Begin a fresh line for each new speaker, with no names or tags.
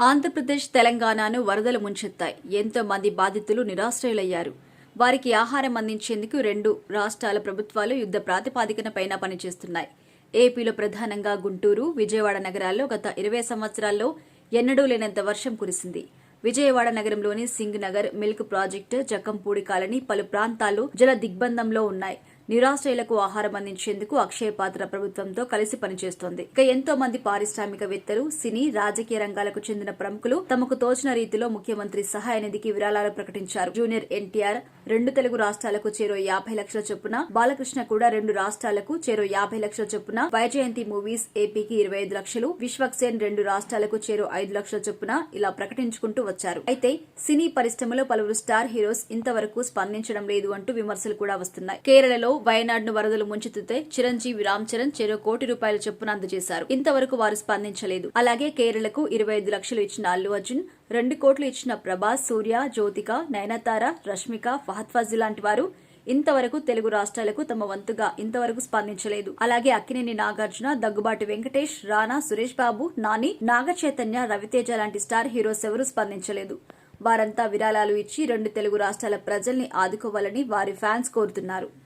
ఆంధ్రప్రదేశ్ తెలంగాణను వరదలు ముంచెత్తాయి. ఎంతో మంది బాధితులు నిరాశ్రయులయ్యారు. వారికి ఆహారం అందించేందుకు రెండు రాష్ట్రాల ప్రభుత్వాలు యుద్ధ ప్రాతిపాదికన పైన పనిచేస్తున్నాయి. ఏపీలో ప్రధానంగా గుంటూరు విజయవాడ నగరాల్లో గత ఇరవై సంవత్సరాల్లో ఎన్నడూ లేనంత వర్షం కురిసింది. విజయవాడ నగరంలోని Singh Nagar milk project Jakkampudi colony పలు ప్రాంతాలు జల దిగ్బంధంలో ఉన్నాయి. నిరాశ్రయులకు ఆహారం అందించేందుకు అక్షయ పాత్ర ప్రభుత్వంతో కలిసి పనిచేస్తోంది. ఇక ఎంతో మంది పారిశ్రామికవేత్తలు సినీ రాజకీయ రంగాలకు చెందిన ప్రముఖులు తమకు తోచిన రీతిలో ముఖ్యమంత్రి సహాయ నిధికి విరాళాలు ప్రకటించారు. జూనియర్ ఎన్టీఆర్ రెండు తెలుగు రాష్ట్రాలకు చేరో యాభై లక్షల చొప్పున బాలకృష్ణ కూడా రెండు రాష్ట్రాలకు చేరో యాభై లక్షల చొప్పున వైజయంతి మూవీస్ ఏపీకి ఇరవై ఐదు లక్షలు విశ్వక్సేన్ రెండు రాష్ట్రాలకు చేరో ఐదు లక్షల చొప్పున ఇలా ప్రకటించుకుంటూ వచ్చారు. అయితే సినీ పరిశ్రమలో పలువురు స్టార్ హీరోస్ ఇంతవరకు స్పందించడం లేదు అంటూ విమర్శలు కూడా వస్తున్నాయి. కేరళలో వయనాడును వరదలు ముంచెత్తితే చిరంజీవి రామ్ చరణ్ చెరో కోటి రూపాయల చొప్పున అందజేశారు. ఇంతవరకు వారు స్పందించలేదు. అలాగే కేరళకు ఇరవై ఐదు లక్షలు ఇచ్చిన అల్లు అర్జున్ రెండు కోట్లు ఇచ్చిన ప్రభాస్ సూర్య జ్యోతిక నయనతార రష్మిక ఫహద్ లాంటి వారు ఇంతవరకు తెలుగు రాష్ట్రాలకు తమ వంతుగా ఇంతవరకు స్పందించలేదు. అలాగే అక్కినేని నాగార్జున దగ్గుబాటి వెంకటేష్ రానా సురేష్ బాబు నాని నాగ చైతన్య రవితేజ లాంటి స్టార్ హీరోస్ ఎవరూ స్పందించలేదు. వారంతా విరాళాలు ఇచ్చి రెండు తెలుగు రాష్ట్రాల ప్రజల్ని ఆదుకోవాలని వారి ఫ్యాన్స్ కోరుతున్నారు.